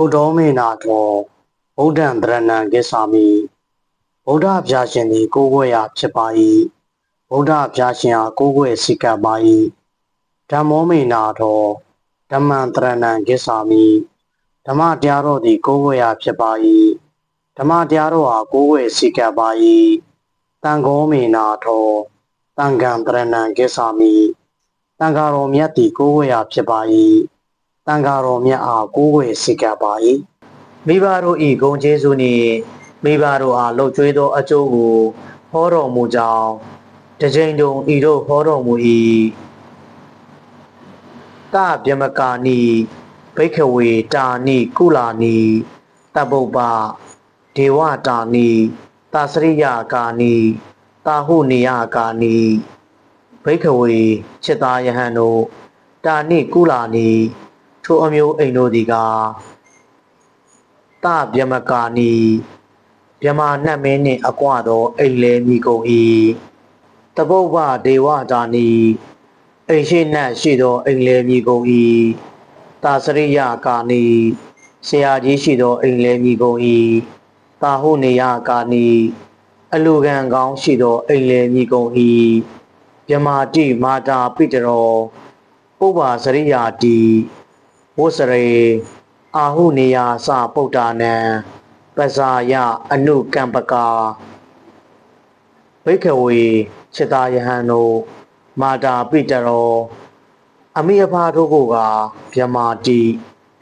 ုဒ္ဓောမေနာသောဗုဒ္ဓံတရဏံကိစ္ဆာမိဗုဒ္ဓဗျာရှင်သည်ကိုးကွယ်ရာဖြစ်ပါ၏ဗုဒ္ဓဗျာရှင်အားကိုးကွယ်စိတ်ကပ်ပါ၏ဓမ္မောမေနာသောဓမ္မံတရဏံကိစ္ဆာမိဓမ္မတရားတော်သည်ကိုးကွယ်ရာဖြစ်ပါ၏ဓမ္မတရားတော်အားကိုးကွယ်စိတ်ကပ်ပါ၏တန်ခောမေနာသောတန်ခံတရဏံကိစ္ဆာမိတန်ဃာတော်မြတ်သည်ကိုးကွယ်ရာဖြစ်ပါ၏ တန်ဃာတော်မြတ်အားကိုးကွယ်စေကြပါ၏မိဘတို့၏ဂုဏ်ကျေးဇူးနှင့်မိဘတို့အားလှုပ်ကြွေးသောအကျိုးကိုဟောတော်မူကြောင်းတကြိမ်တုံဤတို့ဟောတော်မူ၏ကဗျမကာနိဘိခဝေတာနိကုလာနိတပုပ္ပဒေဝတာနိသာစရိယကာနိတာဟုနိယကာနိဘိခဝေจิตာယဟန်တို့တာနိကုလာနိ ထိုအမျိုးအိမ်တို့သည်ကားတဗျမကာနီဗျမနှက်မင်းနှင့်အကွသောအိမ်လဲမိကုန်၏တပုပ္ပဒေဝတာနီအိမ်ရှိနှက်ရှိသောအိမ်လဲမိကုန်၏တာစရိယကာနီဆရာကြီးရှိသောအိမ်လဲမိကုန်၏တာဟုနေယကာနီအလူကံကောင်းရှိသောအိမ်လဲမိကုန်၏ဗျမာတိမာတာပိတရောပုပ္ပါစရိယာတိ ဝစရေအာဟုနေယစပုဒ္ဒါနံပဇာယအနုကံပကာဘိက္ခဝေจิตာယဟန်တို့မာတာပိတရောအမိအဖာတို့ကိုကဗျမာတိ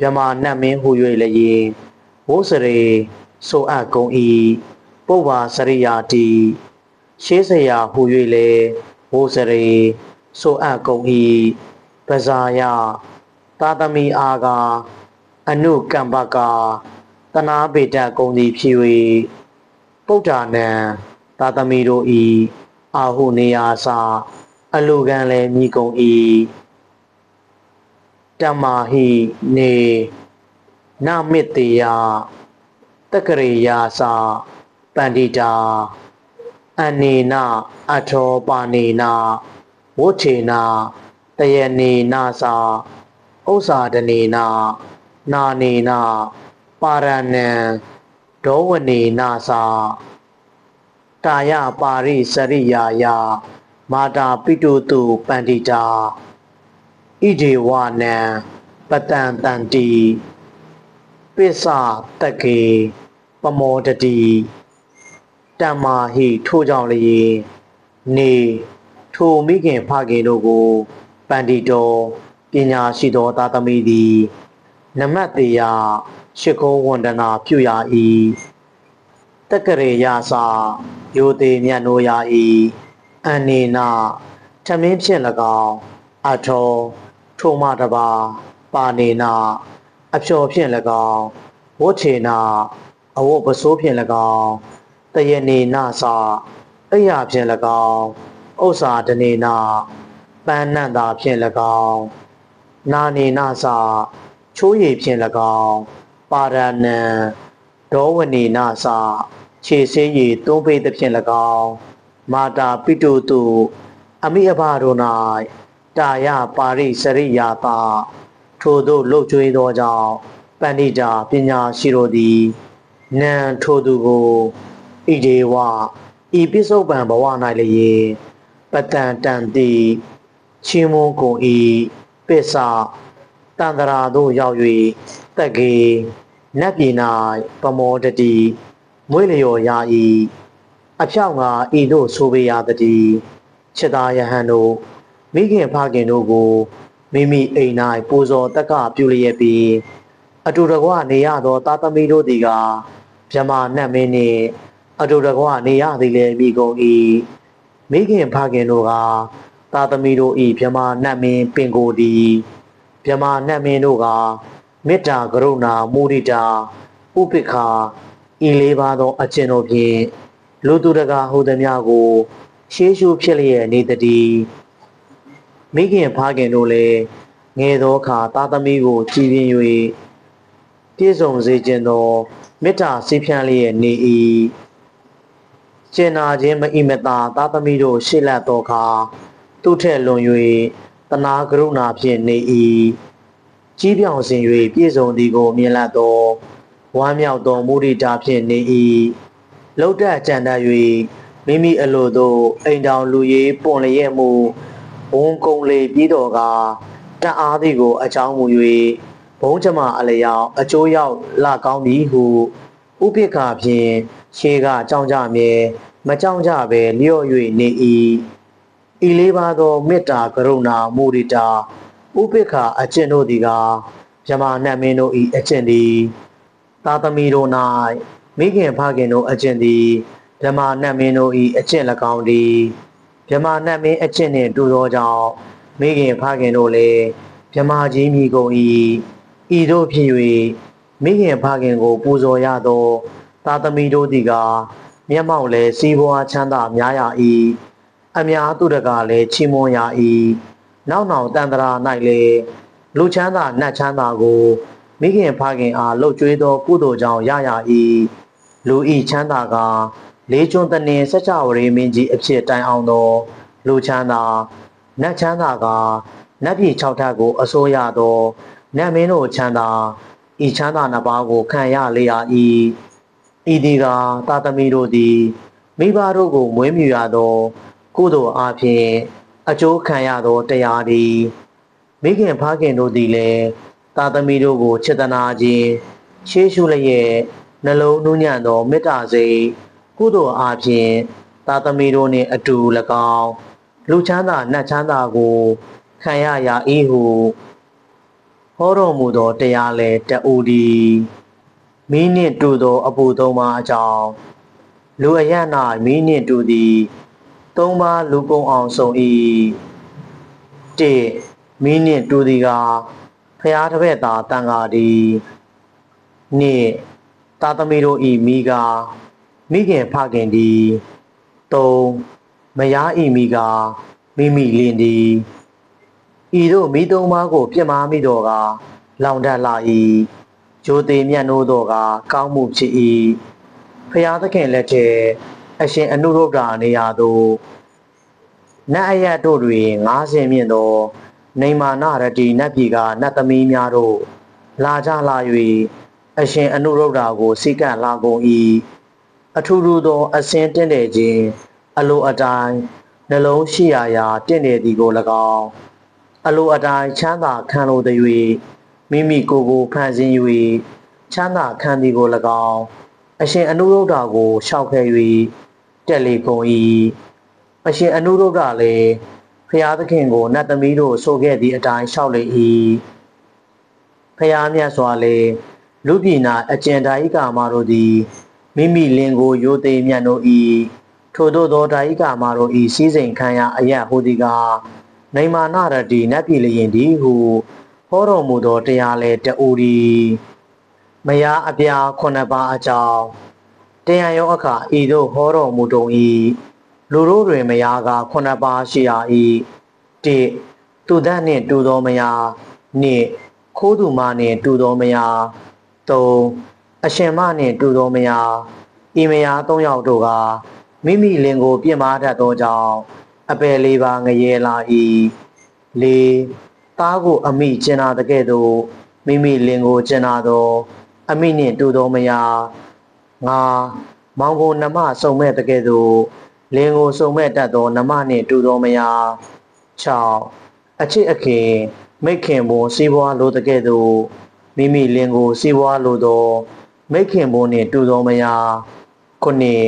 ဗျမာနတ်မင်းဟူ၍လည်းဝိစရေဆိုအပ်ကုန်၏ပုဗ္ဗာစရိယာတိရှေးစရာဟူ၍လည်းဝိစရေဆိုအပ်ကုန်၏ပဇာယ သာသမီအာကာအနုကမ္ပကာတနာပေတကုံသည်ဖြစ်၍ပုဒ္ဒါနံသာသမီတို့ဤအာဟုနေယာစာအလူကံလည်းမြည်ကုန်၏တမ္မာဟိနေနမိတ္တေယတက္ကရေယာစာပန္တိတာအနေနအထောပါနေနဝုချေနတယနေနာစာ ဥ္စာဒနေနာ နာနေနာ ပါရဏံဒောဝနေနာစာတာယပါရိစရိယာယမာတာပိတုတုပန္တိတာဣဒေဝနံပတံတန္တိပိစ္ဆတကေပမောတတိတမ္မာဟိထို့ကြောင့်လျင်နေထိုမိခင်ဖခင်တို့ကိုပန္တိတော် ပညာရှိသောသာသမီသည်နမတ်တေယရှိခိုးဝန္ဒနာပြုရ၏တက္ကရေယစာယိုသေးမြတ်နိုးရ၏အန်နေနာထမင်းဖြင့်၎င်းအထောထိုမတပါပါနေနာအဖျော်ဖြင့်၎င်းဝတ်ချေနာအဝတ်ပစိုးဖြင့်၎င်းတယနေနာစာအိယာဖြင့်၎င်းဥစ္စာဒနေနာပန်းနံ့တာဖြင့်၎င်း နာနေနာစာချိုးရည်ဖြင့်၎င်းပါရဏံဒောဝနေနာစာခြေဆေးရည်သုံးပိသဖြင့်၎င်းမာတာပိတုတုအမိအဘတို့၌တာယပါရိစရိယာတာထိုတို့လှုပ်ကြွေးသောကြောင့်ပန္တိတာပညာရှိတို့သည်နံထိုသူကိုဣဒေဝဤပိစုပံဘဝ၌လည်းပတန်တန်တိချင်းမုန်းကုန်ဤ ပစ္စာတန္တရာသို့ရောက်၍တက်ကေနတ်ပြည်၌ပမောတတိမွေးလျော်ရာ၏အဖြောက်ငါဤသို့ဆိုပေရတတိခြေသာယဟန်တို့မိခင်ဖခင်တို့ကိုမိမိအိမ်၌ပူဇော်တက်ကပြုလျက်ပြီးအတူတကွနေရသောသားသမီးတို့သည်ကမြမနတ်မင်းနှင့်အတူတကွနေရသည်လည်းမိကုန်၏မိခင်ဖခင်တို့က သားသမီးတို့၏မြမနတ်မင်းပင်ကိုသည်မြမနတ်မင်းတို့ကမေတ္တာကရုဏာမုဒိတာဥပိ္ပခာဤလေးပါးသော အကျင့်တို့ဖြင့်လူသူတကာဟူသည်များကို ရှေးရှုဖြစ်လျက်နေတည်းမိခင်ဖခင်တို့လည်းငယ်သောအခါသားသမီးကိုကြည်ပြင်း၍ပြည့်စုံစေခြင်းသောမေတ္တာစိဖြန်းလျက်နေ၏ကျင်နာခြင်းမဣမတာသားသမီးတို့ရှေ့လက်သောအခါ သူထက်လွန်၍တနာကရုဏာဖြင့်နေ၏ကြီးပြောင်စဉ်၍ပြည့်စုံသည်ကိုမြင်လတ်သောဝမ်းမြောက်သောမုဒိတာဖြင့်နေ၏လှုပ်တတ်ကြံတတ်၍မိမိအလိုသို့အိမ်တောင်လူရေးပွန်လျက်မှုဘုံကုံလေပြီးတော်ကတတ်အားသည်ကို အကြောင်းမူ၍ဘုံကျမအလျောက်အကျိုးရောက်လာကောင်းသည်ဟုဥပိ္ပခာဖြင့်ရှေးကကြောင်းကြမြဲမကြောင်းကြပဲလျော့၍နေ၏ ဤလေးပါသောမေတ္တာကရုဏာမုဒိတာဥပိ္ပခာအကျင့်တို့သည်ကမြမနတ်မင်းတို့၏အကျင့်သည်သာသမီတို့၌မိခင်ဖခင်တို့အကျင့်သည်မြမနတ်မင်းတို့၏အကျင့်၎င်းသည်မြမနတ်မင်းအကျင့်နှင့်တူသောကြောင့်မိခင်ဖခင်တို့လည်းမြမကြီးမိကုန်၏ဤတို့ဖြစ်၍မိခင်ဖခင်ကို ပူဇော်ရသော သာသမီတို့သည်ကမျက်မှောက်လည်းစီးပွားချမ်းသာများရ၏ အများသူတကလည်းချီးမွမ်းရ၏နောက်နောက်တန်တရာ၌လည်းလူချမ်းသာနတ်ချမ်းသာကိုမိခင်ဖခင်အားလှုပ်ကြွေးသောကုသိုလ်ကြောင့်ရရ၏လူဤချမ်းသာကလေးကျွန်းတနင်စကြဝဠာမင်းကြီးအဖြစ်တိုင်အောင်သောလူချမ်းသာနတ်ချမ်းသာကနတ်ပြည်၆ထပ်ကိုအစိုးရသောနတ်မင်းတို့ချမ်းသာဤချမ်းသာနှစ်ပါးကိုခံရလေရ၏ဤဒီကသာသမီတို့သည်မိဘတို့ကိုမွေးမြူရသော ကုသိုလ်အားဖြင့်အကျိုးခံရသောတရားသည်မိခင်ဖခင်တို့သည်လည်းသာသမီတို့ကိုချစ်တနာခြင်းရှေးရှုလျက်နှလုံးနှူးညံ့သောမေတ္တာစိတ်ကုသိုလ်အားဖြင့်သာသမီတို့နှင့်အတူ၎င်းလူချမ်းသာနတ်ချမ်းသာကိုခံရရာ၏ဟုဟောတော်မူသောတရားလည်းတအူဒီမိနှင့်တူသောအပူသုံးပါးအကြောင်းလူအရ၌မိနှင့်တူသည် သုံးပါးလူကုန်အောင်ဆုံး၏တိမိနှင့်တူသည်ကဖျားတစ်ဖက်သာတန်ဃာသည်နှင့်သာသမီတို့ဤမိကမိခင်ဖခင်သည်သုံးမယားဤမိကမိမိလင်သည်ဤတို့မိသုံးပါးကိုပြစ်မှားမိတော်ကလောင်တတ်လာ၏ဂျိုသေးမြတ်နိုးတော်ကကောင်းမှုဖြစ်၏ဖျားသခင်လက်ထက် အရှင်အနုရုဒ္ဓနေရာသို့နတ်အယတ်တို့တွင်ငါးဆင်မြင့်သောနေမာနရတိနတ်ပြည်ကနတ်သမီးများတို့လာကြလာ၍အရှင်အနုရုဒ္ဓကိုစိကံလာကုန်၏အထူးထူးသောအစင်းတင့်တယ်ခြင်းအလိုအတိုင်းနှလုံးရှိရာရာတင့်တယ်သည်ကို၎င်းအလိုအတိုင်းချမ်းသာခံလိုသည်၍မိမိကိုယ်ကိုဖန်ဆင်း၍ချမ်းသာခံသည်ကို၎င်းအရှင်အနုရုဒ္ဓကိုရှောက်ခဲ့၍ တက်လေကုန်၏အရှင်အနုရုဒ္ဓလည်းဖျားသခင်ကိုနတ်သမီးတို့ဆိုခဲ့သည့်အတိုင်းရှောက်လေ၏ဖျားမြတ်စွာလေလူပြည်နာအကျဉ်ဒါယိကာမတို့သည်မိမိလင်ကိုရိုသေမြတ်တို့၏ထို့သောသောဒါယိကာမတို့၏စီးစိမ်ခံရအယက်ဟူသည်ကနေမာနရတိနတ်ပြည်လျင်သည်ဟုဟောတော်မူသောတရားလေတူဒီမယားအပြားခုနှစ်ပါးအကြောင်း တရားရောအခါဤသို့ဟောတော်မူတုံ၏လူတို့တွင်မယားကခုနှစ်ပါးရှိရ၏တိသူဒတ်နှင့်တူသောမယားနှင့်ခိုးသူမနှင့်တူသောမယားသုံးအရှင်မနှင့်တူသောမယားဤမယားသုံးယောက်တို့ကမိမိလင်ကို ပြင်မာတတ်သောကြောင့်အပယ်လေးပါငရဲလာ၏လေးသားကိုအမိကျင်နာတကဲ့သို့မိမိလင်ကိုကျင်နာသော အမိနှင့်တူသောမယား ငါမောင်ကိုနမစုံမဲ့တကဲ့သို့လင်ကိုစုံမဲ့တတ်သောနမနှင့်တူသောမယား6အချစ်အခင်မိခင်ဘုံစီးပွားလိုတကဲ့သို့မိမိလင်ကိုစီးပွားလိုသောမိခင်ဘုံနှင့်တူသောမယားခုနှစ်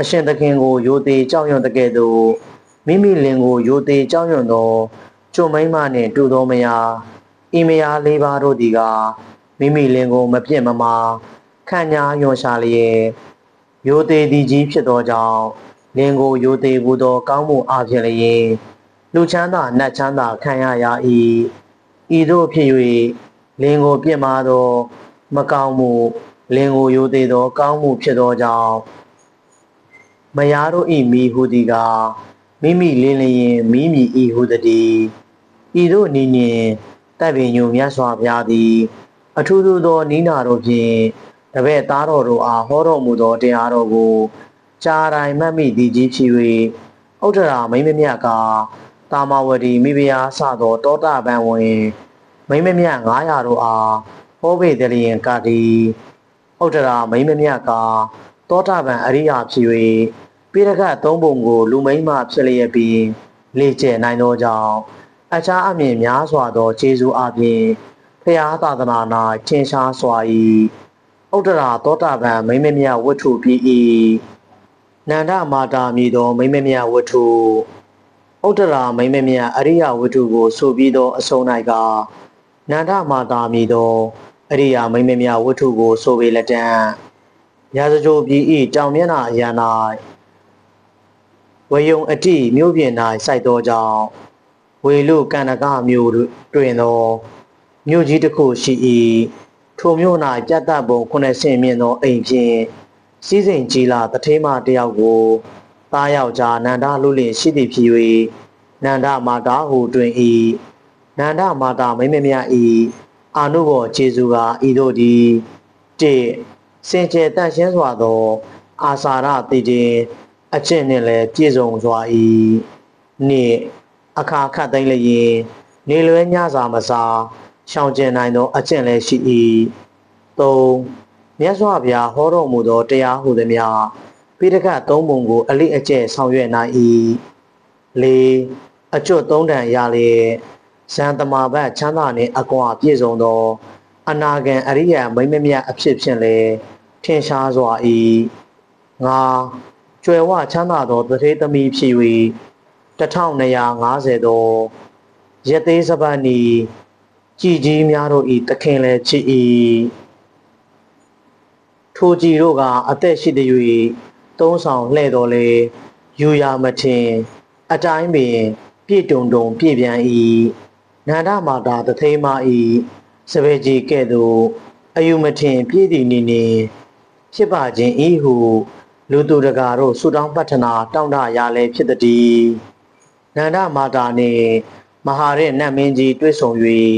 အရှင်သခင်ကိုယိုသေးကြောက်ရွံ့တကဲ့သို့မိမိလင်ကိုယိုသေးကြောက်ရွံ့သောကျုံမိမနှင့်တူသောမယားဤမယားလေးပါးတို့သည်ကမိမိလင်ကိုမပြင့်မမာ ခံညာယွန်ရှာလျက်ယိုသေးသည်ကြီးဖြစ်သောကြောင့်လင်ကိုယိုသေးဘူးသော ကောင်းမှုအပြင်လျင်လူချမ်းသာနတ်ချမ်းသာခံရရ၏ဤသို့ဖြစ်၍လင်ကိုပြစ်မှားသော မကောင်းမှုလင်ကိုယိုသေးသော ကောင်းမှုဖြစ်သောကြောင့်မယားတို့ဤမိဟုသည်ကမိမိလင်းလျင်မိမိဤဟုတည်းဤသို့နီးနှင့်တပ်ပင်ညုံမြတ်စွာဘုရားသည် အထူးထူးသောနိနာတို့ဖြင့် တပည့်သားတော်တို့အားဟောတော်မူသောတရားတော်ကိုကြားတိုင်းမှတ်မိသည်ကြီးဖြစ်၍ဥဒ္ဒရာမိမမြတ်ကတာမဝတီမိဖုရားစသောတောတာပန်ဝင်မိမ့်မမြတ်900တို့အားဟောပေတလျင်ကတိဥတ္တရာမိမ့်မမြတ်ကတောတာပန်အရိယာဖြစ်၍ပိရကတ်သုံးပုံကို လူမိမ့်မှဖြစ်လျက်ပြီးလေ့ကျင့်နိုင်သောကြောင့်အခြားအမြင်များစွာသောခြေစွအပြင်ဖျားသာသနာ၌ထင်ရှားစွာ၏ ဥတ္တရာတောတာပန်မိမ့်မမြတ်ဝတ္ထုပြီး၏နန္ဒမာတာမည်သောမိမ့်မမြတ်ဝတ္ထုဥတ္တရာမိမ့်မမြတ်အရိယဝတ္ထုကို ဆိုပြီးသောအဆုံး၌ကနန္ဒမာတာမည်သောအရိယာမိမ့်မမြတ်ဝတ္ထုကို ဆိုပေလက်တံရာဇကြိုပြည်ဤတောင်မျက်နှာအရန်၌ဝေယုံအတိမြို့ပြင်၌စိုက်သောကြောင့်ဝေလူကန္နကမြို့တွင်သောမြို့ကြီးတစ်ခုရှိ၏ ထိုမြို့၌ပြတ်တပ်ပုံခုနှစ်ဆင့်မြင့်သောအိမ်ဖြင့်စီးစိမ်ကြီးလာတထေးမတယောက်ကိုသားယောက်ျားနန္ဒလူလင်ရှိသည်ဖြစ်၍နန္ဒမာတာဟုတွင်၏နန္ဒမာတာမိမ့်မမြ၏အာနုဘောခြေစုကဤတို့သည်တိစင်ကြယ်တန့်ရှင်းစွာသော အာစာရတည်တင်အကျင့်နှင့်လည်းပြည့်စုံစွာ၏နှစ်အခါခတ်သိမ့်လျင်နေလွဲညစာမစား ရှောင်ကျင်နိုင်သောအကျင့်လည်းရှိ၏သုံးမြတ်စွာဘုရားဟောတော်မူသောတရားဟုသည်များပိဋကတ်သုံးပုံကို အလိအကျက်ဆောင်ရွက်နိုင်၏လေးအကျွတ်သုံးတန်ရလျက်ဇန်တမာဘတ်ချမ်းသာနှင့်အကွာပြည့်စုံသော အနာဂံအရိယမိမ့်မမြတ်အဖြစ်ဖြင့်လည်းထင်ရှားစွာ၏ငါကျွယ်ဝချမ်းသာသောတထေသမီးဖြစ်၍1250သောရသေးစပတ်နီ ကြည်ကြီးများတို့ဤတခင်လည်းချစ်၏ထိုကြည်တို့ကအသက်ရှိသည်၍သုံးဆောင်လှဲ့တော်လေယူရာမထင်အတိုင်းပင်ပြည့်တုံတုံပြည့်ပြန်၏နန္ဒမာတာတသိမ်းမ၏စပယ်ကြီးကဲ့သို့အယူမထင်ပြည့်တည်နေနေဖြစ်ပါခြင်းဤဟုလူသူတကာတို့ဆုတောင်းပတ္ထနာတောင်းတရလဲဖြစ်သည်နန္ဒမာတာနှင့်မဟာရနတ်မင်းကြီးတွေ့ဆုံ၍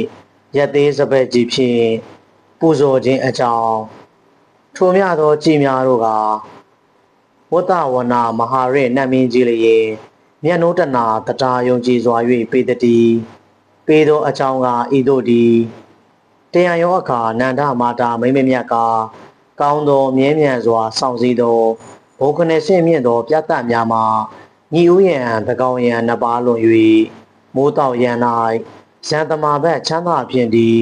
ရသေးစပယ်ကြီးဖြင့်ပူဇော်ခြင်းအကြောင်းထိုမြသောကြည်များတို့ကဝတ္တဝနာမဟာရနတ်မင်းကြီးလျင်မြတ်နိုးတနာတရားယုံကြည်စွာ၍ပေတတိပေသောအကြောင်းကဤတို့သည်တရားရောအခါနန္ဒမာတာမိမမြတ်ကကောင်းသောမြဲမြံစွာစောင့်စည်းသောဘုံခနဲ့ဆင့်မြင့်သောပြတ်တတ်များမှာညီဦးရန်တကောင်ရန်နှစ်ပါးလွန်၍မိုးတောက်ရန်၌ ရန်တမာဘက်ချမ်းသာဖြင့်သည်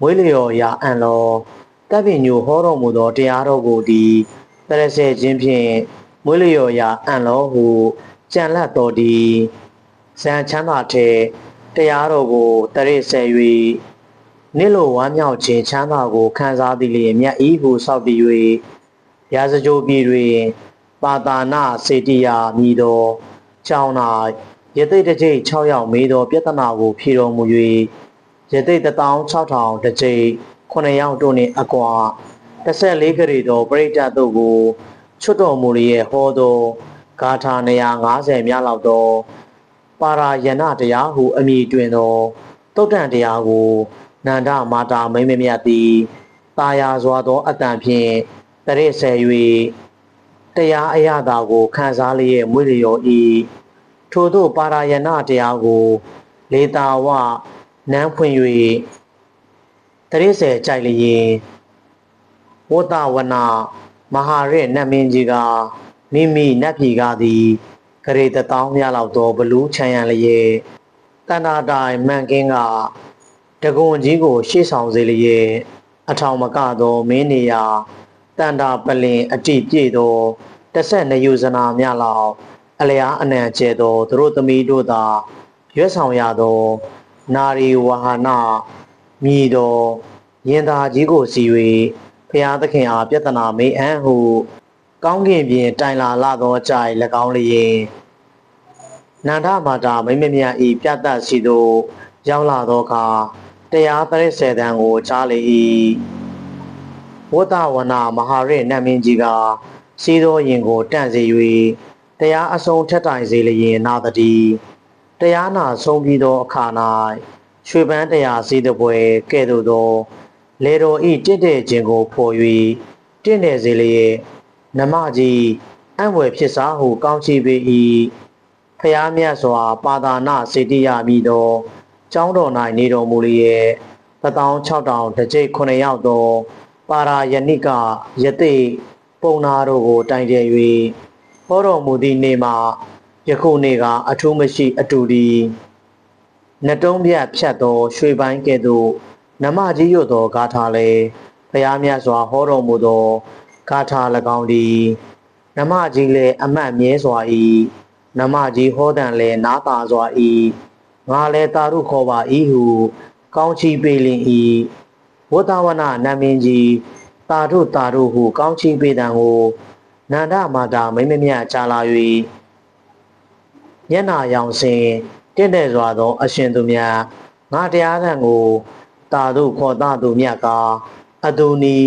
မွေးလျော်ရာအံလောတပ်ပင်ညိုဟောတော်မူသောတရားတော်ကိုသည်တရစေခြင်းဖြင့်မွေးလျော်ရာအံလောဟုကြံလတ်တော်သည်ဇန်ချမ်းသာထဲတရားတော်ကိုတရစေ၍နိလိုဝမ်းမြောက်ခြင်းချမ်းသာကိုခံစားသည်လျင်မြတ်ဤဟုစောက်တည်၍ရာဇကြိုပြည်တွင်ပါတာနာစေတီယာမြည်သောကျောင်း၌ ရသိတကြိတ်6ယောက်မေးသောပြဿနာကိုဖြေတော်မူ၍ရသိ16000တကြိတ်9ယောက်တို့နှင့်အကွာ14ခရီသောပရိသတ်တို့ကိုချွတ်တော်မူလျက်ဟောသောဂါထာ150မြလောက်သောပါရာယနာတရားဟုအမည်တွင်သောတုတ်တန်တရားကိုနန္ဒမာတာမိမ့်မမြတ်သည်တာယာစွာသောအတန်ဖြင့်တရစ်ဆယ်၍တရားအရသာကိုခံစားလျက်မွေးလျော်၏ ထို့သောပါရာယနာတရားကို လေတာဝနန်းဖွင့်၍တရစ်ဆယ်ကြိုက်လျင်ဝတ္တဝနာမဟာရနတ်မင်းကြီးကမိမိနတ်ပြည်ကသည်ဂရေတတောင်းများလောက်သောဘလူးချမ်းရလျက်တဏ္ဍာတိုင်မှန်ကင်းကတကွန်ကြီးကို ရှေ့ဆောင်စေလျက်အထောင်မကသောမင်းနေရာတန်တာပလင်အတိပြည့်သောတဆက်နယူဇနာများလောက် အလျားအနံကျဲသောသူတို့သမီးတို့သာရွက်ဆောင်ရသော နာရီဝဟနာမြည်သောရင်သာကြီးကိုစီ၍ဖျားသခင်အားပြဿနာမေးအံ့ဟု ကောင်းကင်ပြင်တိုင်လာလာသောကြိုင်၎င်းလျင်နန္ဒမာတာမိမမြတ်ဤပြတ်တတ်စီသို့ရောက်လာသောအခါတရားပရိစေတံကိုကြားလေ၏ဝတ္တဝနာမဟာရနတ်မင်းကြီးကစီးသောရင်ကိုတန့်စေ၍ တရားအစုံထက်တိုင်စေလျင်နာတတိတရားနာဆုံးပြီးသောအခါ၌ရွှေပန်းတရားစည်းတပွဲကဲ့သို့သောလေတော်ဤတင့်တဲ့ခြင်းကိုဖော်၍တင့်တယ်စေလျက်နမကြီးအံ့ဝယ်ဖြစ်စားဟုကောင်းချီးပေ၏ဖျားမြတ်စွာ ပါသာနာစေတိယမိသောကျောင်းတော်၌နေတော်မူလျက်16000တစ်ကြိတ်9ရောက်သော ပါရာယနိကယတိပုံနာတို့ကိုတိုင်တယ်၍ ဟောတော်မူသည့်နေ့မှာယခုနေ့ကအထူးမရှိအတူဒီနှတုံးပြတ်ဖြတ်သောရွှေပိုင်းကဲ့သို့နမကြီးရွတ်သောဂါထာလည်းဘုရားမြတ်စွာဟောတော်မူသောဂါထာ၎င်းသည်နမကြီးလည်းအမတ်မြဲစွာ၏နမကြီးဟောတန်လည်းနားတာစွာ၏ငါလည်းတာရုခေါ်ပါ၏ဟုကောင်းချီးပေးလင်၏ဝတ္တဝနနမင်းကြီးတာထုတာထုဟုကောင်းချီးပေးတံကို နန္ဒမာတာမိမ့်မမြကြာလာ၍မျက်နာရောင်စင်တင့်တယ်စွာသော အရှင်သူများငါတရားသံကိုတာထုခေါ်တာသူမြတ်ကအတူနီ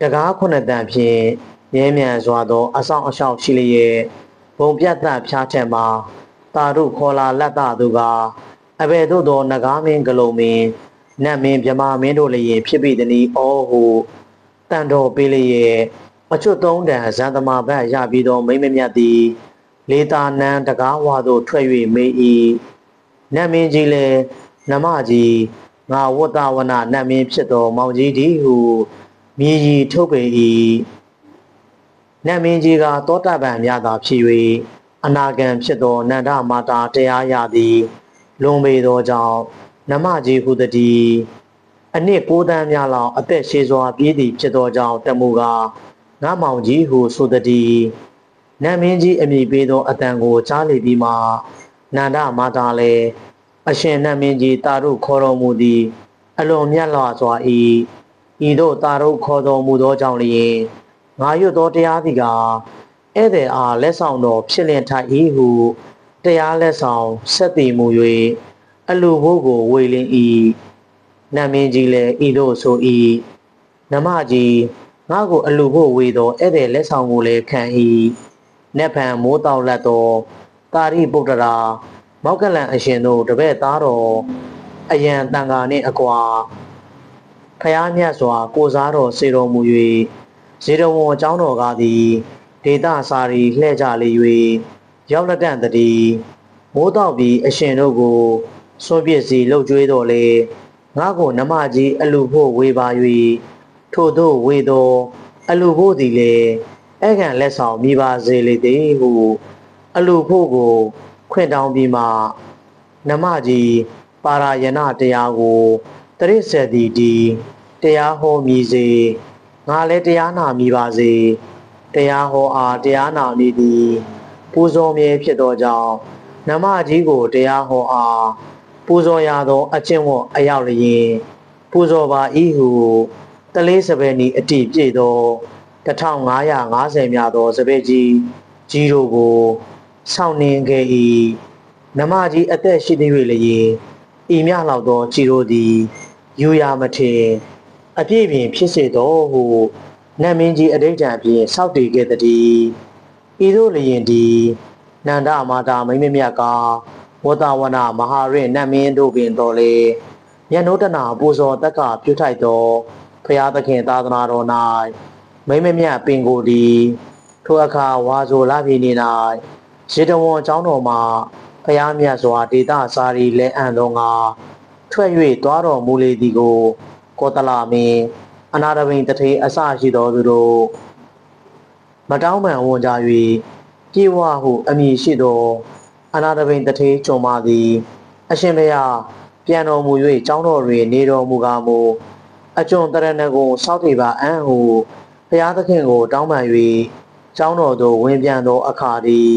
တကားခုနှစ်တန်ဖြင့်ရဲမြန်စွာသော အဆောင်အရှောက်ရှိလျက်ဘုံပြတ်သက်ဖျားချက်မှာတာထုခေါ်လာလက်တာသူကအဘယ်သို့သောနဂါမင်းကလုံမင်းနတ်မင်းမြမမင်းတို့လည်းဖြစ်ပြီတနည်းအောဟုတန်တော်ပေးလျက် အချွတ်သုံးတန်ဇန်သမာဘတ်ရပြီးသောမိမ့်မမြတ်သည် လေတာနန်းတကားဝါသို့ထွက်၍မေး၏နတ်မင်းကြီးလည်းနမကြီးငါဝတ္တဝနနတ်မင်းဖြစ်သောမောင်ကြီးသည်ဟုမြည်ရီထုတ်ပေ၏နတ်မင်းကြီးကတောတပံများသာဖြစ်၍အနာဂံဖြစ်သောနန္ဒမာတာတရားရသည်လွန်ပေသောကြောင့်နမကြီးဟုတည်းအနှစ်ကိုးတန်းများလောက်အသက်ရှည်စွာပြည့်သည်ဖြစ်သောကြောင့်တမှုက ငါမောင်ကြီးဟုဆိုသည်နတ်မင်းကြီးအမိပေးသောအတန်ကိုကြားလေပြီးမှနန္ဒမာတာလည်းအရှင်နတ်မင်းကြီးတာရုခေါ်တော်မူသည်အလွန်မြတ်လွာစွာ၏ဤသို့တာရုခေါ်တော်မူသောကြောင့်လျင်ငါရွတ်သောတရားသည်ကဧည့်သည်အားလက်ဆောင်တော်ဖြစ်လင်ထိုက်၏ဟုတရားလက်ဆောင်ဆက်တည်မူ၍အလူဘိုးကိုဝေလင်း၏နတ်မင်းကြီးလည်းဤသို့ဆို၏နမကြီး ငါကိုအလူဘိုးဝေသောဧည့်သည်လက်ဆောင်ကိုလည်းခံ၏နက်ဖန်မိုးတောက်လက်သောတာရိပုတ္တရာမောက်ကလန်အရှင်တို့တပည့်သားတော်အယံတန်ဃာနှင့်အကွာဖျားမြတ်စွာ ကိုစားတော်စေတော်မူ၍ဇေတဝန်အကြောင်းတော်ကားသည်ဒေတာစာရီလှဲ့ကြလေ၍ရောက်လက်တန့်တည်းမိုးတော့ပြီးအရှင်တို့ကိုစွန့်ပစ်စီလှုပ်ကြွေးတော်လေငါကိုနမကြီးအလူဖို့ဝေပါ၍ ထို့သောဝေသောအလူဖို့သည်လေအဲ့ခံလက်ဆောင်မိပါစေလေသည်ဟုအလူဖို့ကိုခွင့်တောင်းပြီးမှနမကြီးပါရာယနာတရားကိုတရိစ္ဆေတိတီတရားဟောမိစေငါလည်းတရားနာမိပါစေတရားဟောအားတရားနာနေသည်ပူဇော်မြဲဖြစ်သောကြောင့်နမကြီးကိုတရားဟောအားပူဇော်ရသောအကျင့်ဝတ်အရောက်လျင်ပူဇော်ပါ၏ဟု တလေးစပယ်နီအတိပြည့်သော1550မြသောစပယ်ကြီးကြီးတို့ကိုဆောင်းနှင်းခဲ့၏နမကြီးအသက်ရှိသေး၍လျင်ဤမြလောက်သောကြီးတို့သည်ယူရမထင်အပြည့်ပြင်ဖြစ်စေတော်ဟုနတ်မင်းကြီးအဋိဋ္ဌံဖြင့်စောက်တည်ခဲ့သည်ဤသို့လျင်ဒီနန္ဒမာတာမိမမြတ်ကဝတဝနမဟာရင့်နတ်မင်းတို့ပင်တော်လေညနုတနာပူဇော်တက်ကပြုထိုက်သောဖ ရာသခင်သာသနာတော်၌မိမမြတ်ပင်ကိုဒီထိုအခါဝါဆိုလာပြည်နေ၌ရေတဝန်အကြောင်းတော်မှာဖရာမြတ်စွာဒေတာစာရီလဲအံ့သောငါထွက်၍သွားတော်မူလေသည်ကို ကောတလမင်းအနာရဘိန်တထေအစရှိသောသူတို့မတောင်းပန်ဝန်ကြ၍ပြေဝဟုအမည်ရှိသောအနာရဘိန်တထေကြုံပါသည် အရှင်ဘုရားပြန်တော်မူ၍ကျောင်းတော်တွင်နေတော်မူကားမူ အကျွန်တရဏကိုစောက်ထေပါအံ့ဟုဘုရားသခင်ကို တောင်းပန်၍ကျောင်းတော်သို့ဝင်ပြန်သောအခါသည်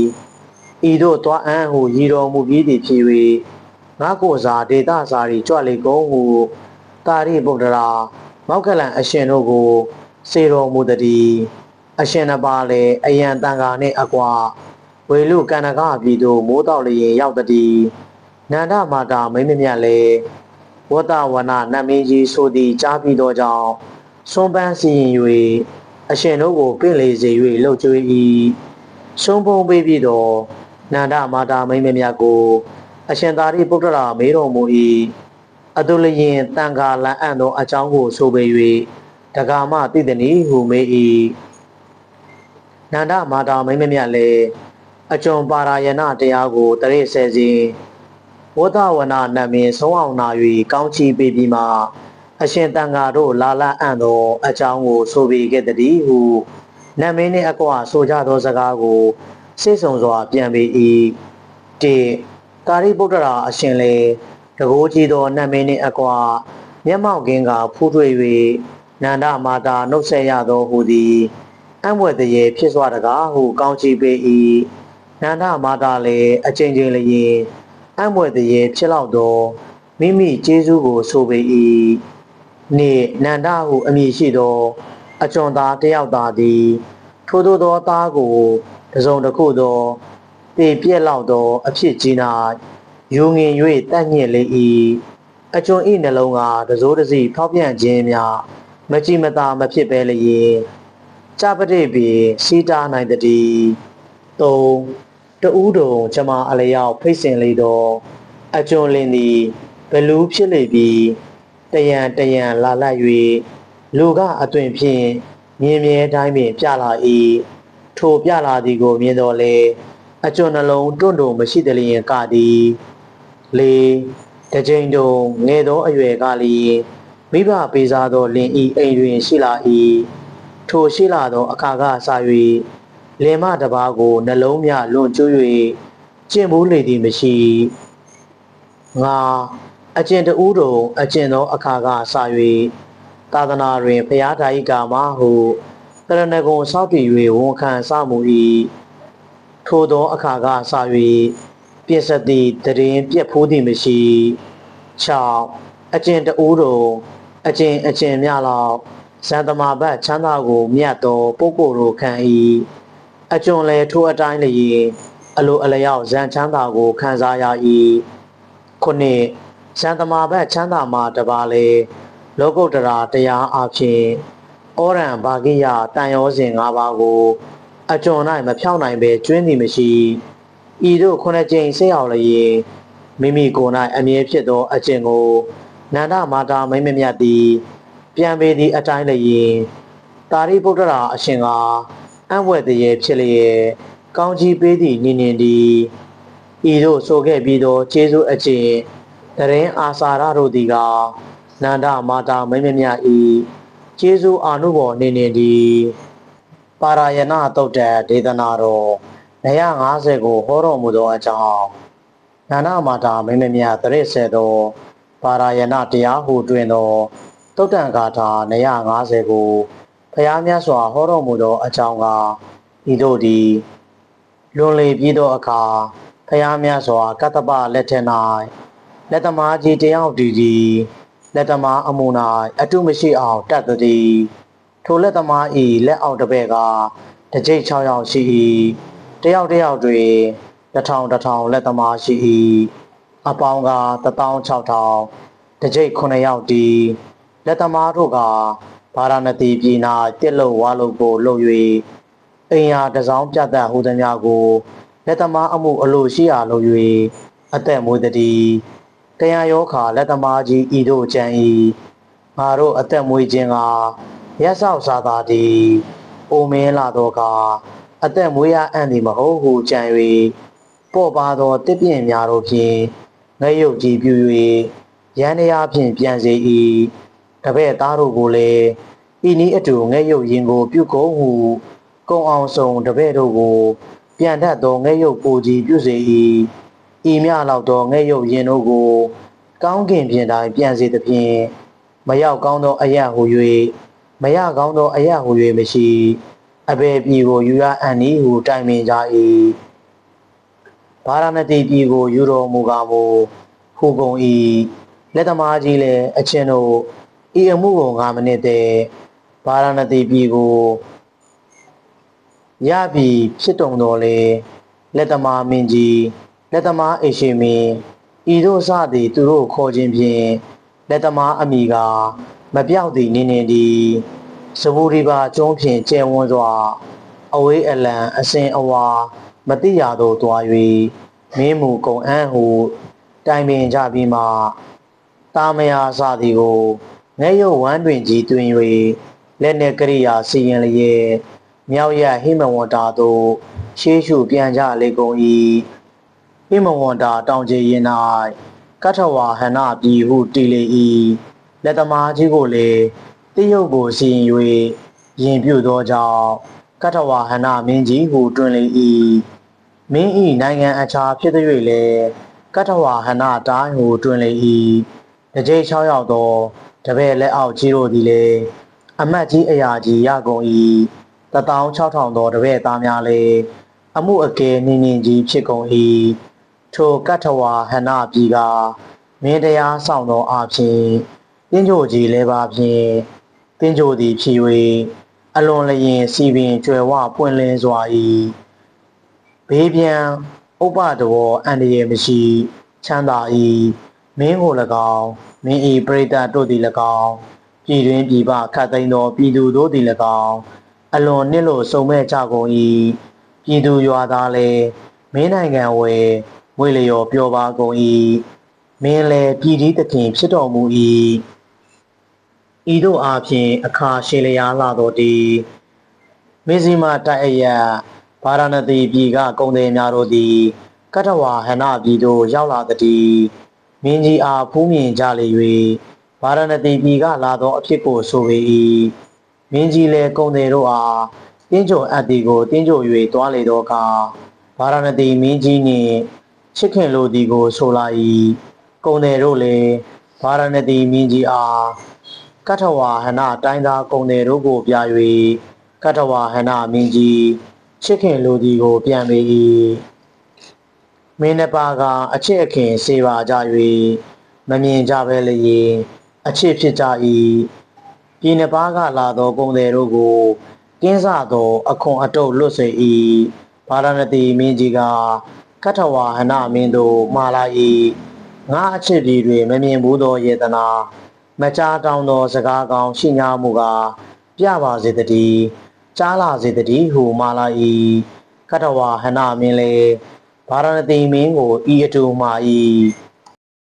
ဤသို့သွားအံ့ဟုရည်တော်မူပြီးသည်ဖြစ်၍ငါကိုစားဒေတာစာရီကြွလေကုန်းဟုတာရိပုတ္တရာမောက်ကလန်အရှင်တို့ကိုစေတော်မူသည်အရှင်နှပါလည်းအယံတန်ဃာနှင့်အကွာဝေလူကန္နကပြည်သို့မိုးတောက်လျင်ရောက်သည်နန္ဒမာတာမိမ့်မမြတ်လည်း ဝတ္တဝနနတ်မင်းကြီးဆိုသည်ကြားပြီးသောကြောင့်ဆွန်ပန်းစီရင်၍အရှင်တို့ကိုပင့်လေစေ၍လှုပ်ကြွေး၏ဆုံးဖုံးပေးပြီးသောနန္ဒမာတာမိမ့်မမြတ်ကို အရှင်သာရိပုတ္တရာမေးတော်မူ၏အတုလျင်တန်ခါလန်အံ့သောအကြောင်းကိုဆိုပေ၍တကာမတိတနီဟုမေး၏နန္ဒမာတာမိမ့်မမြတ်လည်းအကျွန်ပါရာယနာတရားကိုတရိဆယ်စဉ် ဝဒဝနာနတ်မင်းဆုံးအောင်နာ၍ကောင်းချီးပေးပြီးမှအရှင်တန်ဃာတို့လာလအံ့သောအကြောင်းကိုဆိုပေခဲ့တည်းဟုနတ်မင်းနှင့်အကွာဆိုကြသောစကားကိုစိတ်ဆုံစွာပြန်ပေ၏တေကာရိဗုဒ္ဓရာအရှင်လေတကိုးကြီးသောနတ်မင်းနှင့်အကွာမျက်မှောက်ကင်းကဖူးထွေ၍နန္ဒမာတာနှုတ်ဆက်ရသောဟူသည်အံ့ဘွယ်တရေဖြစ်စွာတကားဟုကောင်းချီးပေး၏နန္ဒမာတာလည်းအချိန်ချင်းလျင် အံ့ဘွယ်တရေဖြစ်လောက်သောမိမိကျေးဇူးကိုဆိုပေ၏နေနန္ဒဟုအမည်ရှိသော အကျွန်သားတယောက်သားသည် ထိုသို့သောသားကိုတစုံတစ်ခုသောပေပြက်လောက်သော အဖြစ်ကြီး၌ယူငင်၍တတ်ညစ်လေ၏အကျွန်ဤနှလုံးကတစိုးတစီဖောက်ပြန်ခြင်းများမကြည်မသာမဖြစ်ပဲလျင်ကြပတိပင်စီးတားနိုင်တည်းသုံး တူးတုံကျမအလျောက်ဖိတ်စင်လေသောအကျွန်လင်းသည်ဘလူးဖြစ်လေပြီးတယံတယံလာလတ်၍လူကအသွင်ဖြင့်မြင်မြဲတိုင်းပင်ပြလာ၏ထိုပြလာသည်ကိုမြင်တော်လေအကျွန်နှလုံးတွန့်တုံမရှိတလျင်ကသည်လေတကြိမ်တုံငယ်သောအရွယ်ကလျင်မိဘပေးစားသောလင်ဤအိမ်တွင်ရှိလာ၏ထိုရှိလာသောအခါကစ၍ လင်မတစ်ပါးကိုနှလုံးမြလွန်ကျွ၍ကျင့်ဘူးလေသည်မရှိငါအကျင့်တူးတုံအကျင့်သောအခါကစ၍သာသနာတွင်ဖျားဓာယိကာမဟုတရဏဂုံဆောက်တည်၍ဝန်ခံစမှု၏ထိုသောအခါကစ၍ပြစ္ဆတိတရင်ပြက်ဖိုးသည်မရှိ6အကျင့်တူးတုံအကျင့်အကျင့်များလောက်ဇန်သမာဘတ်ချမ်းသာကိုမြတ်သောပုဂ္ဂိုလ်တို့ခံ၏ အကျွန်လည်းထိုအတိုင်းလျင်အလိုအလျောက်ဇန်ချမ်းသာကိုခံစားရ၏ခုနှစ်ဇန်သမာဘတ်ချမ်းသာမှာတပါလေလောကုတ္တရာတရားအဖြစ်ဩရံဘာဂိယတန်ရောစဉ်၅ပါးကိုအကျွန်၌မဖြောင်းနိုင်ပဲကျွင်းသည်မရှိဤတို့ခုနှစ်ကြိမ်ဆေးအောင်လျင်မိမိကိုယ်၌အမြဲဖြစ်သောအကျင့်ကိုနန္ဒမာတာမိမ့်မမြတ်သည် ပြန်ပေသည့်အတိုင်းလျင်တာရိပုတ္တရာအရှင်က အံ့ဝဲတရေဖြစ်လျက်ကောင်းကြီးပေးသည့်နင်းနင်းသည်ဤတို့ဆိုခဲ့ပြီးသောကျေးဇူးအကျင့်တရင်အာစာရတို့သည်ကနန္ဒမာတာမိမ့်မမြတ်ဤကျေးဇူးအာနုဘော်နင်းနင်းသည်ပါရာယနာတုတ်တဒေသနာတော်150ကိုဟောတော်မူသောအကြောင်းနာနာမာတာမိမ့်မမြတ်တရစ်ဆဲသောပါရာယနာတရားဟုတွင်သောတုတ်တန်ဂါထာ150ကို ဖျားများစွာဟောတော်မူသောအကြောင်းကဤတို့သည်လွန်လေပြီးသောအခါဖျားများစွာကတ္တပလက်ထက်၌လက်သမားကြီးတယောက်တည်သည်လက်သမားအမှု၌အတုမရှိအောင်တတ်သည်ထိုလက်သမားဤလက်အောက်တစ်ဘက်ကတကြိတ်6ယောက်ရှိ၏တယောက်တယောက်တွင်တစ်ထောင်တစ်ထောင်လက်သမားရှိ၏အပေါင်းက16000တကြိတ်9ယောက်တည်လက်သမားတို့က ဗာရာဏသီပြည်၌တစ်လုံဝါလုံကိုလှုပ်၍အိမ်ယာတစောင်းပြတ်သက်ဟူသည်များကိုလက်သမားအမှုအလိုရှိရာလုပ်၍အသက်မွေးသည်တရားရောခါလက်သမားကြီးဤတို့ကြံ၏ငါတို့အသက်မွေးခြင်းကရက်ဆောက်စားသာသည်အိုမင်းလာသောကအသက်မွေးရအံ့သည်မဟုတ်ဟုကြံ၍ပေါ့ပါသောတစ်ပြင်းများတို့ဖြင့်ငရုတ်ကြီးပြူ၍ရန်တရားဖြင့်ပြန်စေ၏ တပည့်သားတို့ကိုလည်းဤနည်းအတူငဲ့ရုပ်ရင်ကို ပြုကုန်ဟုကုံအောင်ဆောင်တပည့်တို့ကို ပြန်တတ်သောငဲ့ရုပ်ကိုကြီးပြုစေ၏ဤမြလောက်သောငဲ့ရုပ်ရင်တို့ကို ကောင်းကင်ပြင်တိုင်းပြန်စေသဖြင့်မရောက်ကောင်းသောအရာဟု၍မရကောင်းသောအရာဟု၍မရှိအဘယ်ပြည်ကိုယူရအံ့ဤဟုတိုင်ပင်ကြ၏ဗာရာဏသီပြည်ကိုယူတော်မူကားမူဟူကုန်၏လက်သမားကြီးလည်းအချင်းတို့ ဤအမှုကို9မိနစ်တည်းဗာရာဏသီပြည်ကိုရပြီဖြစ်တုံတော်လေလက်သမားမင်းကြီးလက်သမားအိရှိမင်းဤတို့စသည်သူတို့ခေါ်ခြင်းဖြင့်လက်သမားအမိကမပြောက်သည်နင်းနေသည်စဘူရီပါကျုံးဖြင့်ကျဲဝန်းစွာ အဝေးအလံအစင်အဝါမတိရသို့တွား၍မင်းမူကုံအန်းဟုတိုင်ပင်ကြပြီးမှတာမယာစသည်ကို ငဲ့ရုပ်ဝမ်းတွင်ကြီးတွင်၍လက်နှင့်ကရိယာစီရင်လျက်မြောက်ရဟိမဝန္တာသို့ရှေးရှုပြန်ကြလေကုန်၏ဟိမဝန္တာတောင်ကျေရင်၌ကထဝါဟန္နာပြည်ဟုတီလေ၏လက်သမားကြီးကိုလည်းတိယုတ်ကိုစီရင်၍ရင်ပြုသောကြောင့်ကထဝါဟန္နာမင်းကြီးဟုတွင်လေ၏မင်း၏နိုင်ငံအခြားဖြစ်သည်၍လည်းကထဝါဟန္နာတိုင်းဟုတွင်လေ၏တကြိမ်6ရောက်သော တပည့်လက်အောက်ကြီးတို့သည်လည်းအမတ်ကြီးအရာကြီးရကုန်၏16000သောတပည့်သားများလည်းအမှုအကဲနင်းနင်းကြီးဖြစ်ကုန်၏ထိုကထဝါဟန္နာပြည်ကမင်းတရားဆောင်သောအဖြစ်တင်းကြိုကြီးလဲပါဖြင့်တင်းကြိုသည်ဖြစ်၍အလွန်လျင်စီပင်ကျွယ်ဝပွင့်လင်းစွာ၏ဘေးပြန်ဥပ္ပတဘောအန္တရာယ်မရှိချမ်းသာ၏ မင်းကို၎င်းမင်း၏ပရိသတ်တို့သည်၎င်းပြည်တွင်ပြည်ပခတ်သိမ်းသောပြည်သူတို့သည်၎င်းအလွန်နှစ်လို့စုံမဲ့ကြကုန်၏ပြည်သူရွာသားလည်းမင်းနိုင်ငံဝယ်မွေလျော်ပျော်ပါကုန်၏မင်းလည်းပြည်ဒီသခင်ဖြစ်တော်မူ၏ဤသို့အားဖြင့်အခါရှေလျားလာတော်တည်မေဇိမာတိုက်အယက်ဗာရာဏသီပြည်ကကုံသည်များတို့သည်ကတ္တဝါဟနပြည်သို့ရောက်လာသည် မင်းကြီးအားဖူးမြင်ကြလေ၍ဗာရာဏသီပြည်ကလာသောအဖြစ်ကိုဆိုပေ၏မင်းကြီးလည်းကုံသည်တို့အားတင်းကြုံအပ်သည်ကိုတင်းကြုံ၍တွားလေသောအခါဗာရာဏသီမင်းကြီးနှင့်ချစ်ခင်လိုသည်ကိုဆိုလာ၏ကုံသည်တို့လည်းဗာရာဏသီမင်းကြီးအားကထဝါဟနတိုင်းသားကုံသည်တို့ကိုပြ၍ကထဝါဟနမင်းကြီးချစ်ခင်လိုသည်ကိုပြန်ပေ၏ မင်းနှစ်ပါးကအချစ်အခင်စေပါကြ၍မမြင်ကြဘဲလျင်အချစ်ဖြစ်ကြ၏ပြည်နှစ်ပါးကလာသောကုံသည်တို့ကိုကင်းစသော အခွန်အတုပ်လွတ်စေ၏ဗာရာဏသီမင်းကြီးကကထဝါဟနမင်းတို့မှာလာ၏ငါအချစ်ပြည်တွင်မမြင်ဘူးသောယေတနာမကြားတောင်းသောစကားကောင်းရှိညာမှုကပြပါစေတည်းကြားလာစေတည်းဟုမှာလာ၏ကထဝါဟနမင်းလေ ဗာရာဏသီမင်းကိုဤအတူမှာ၏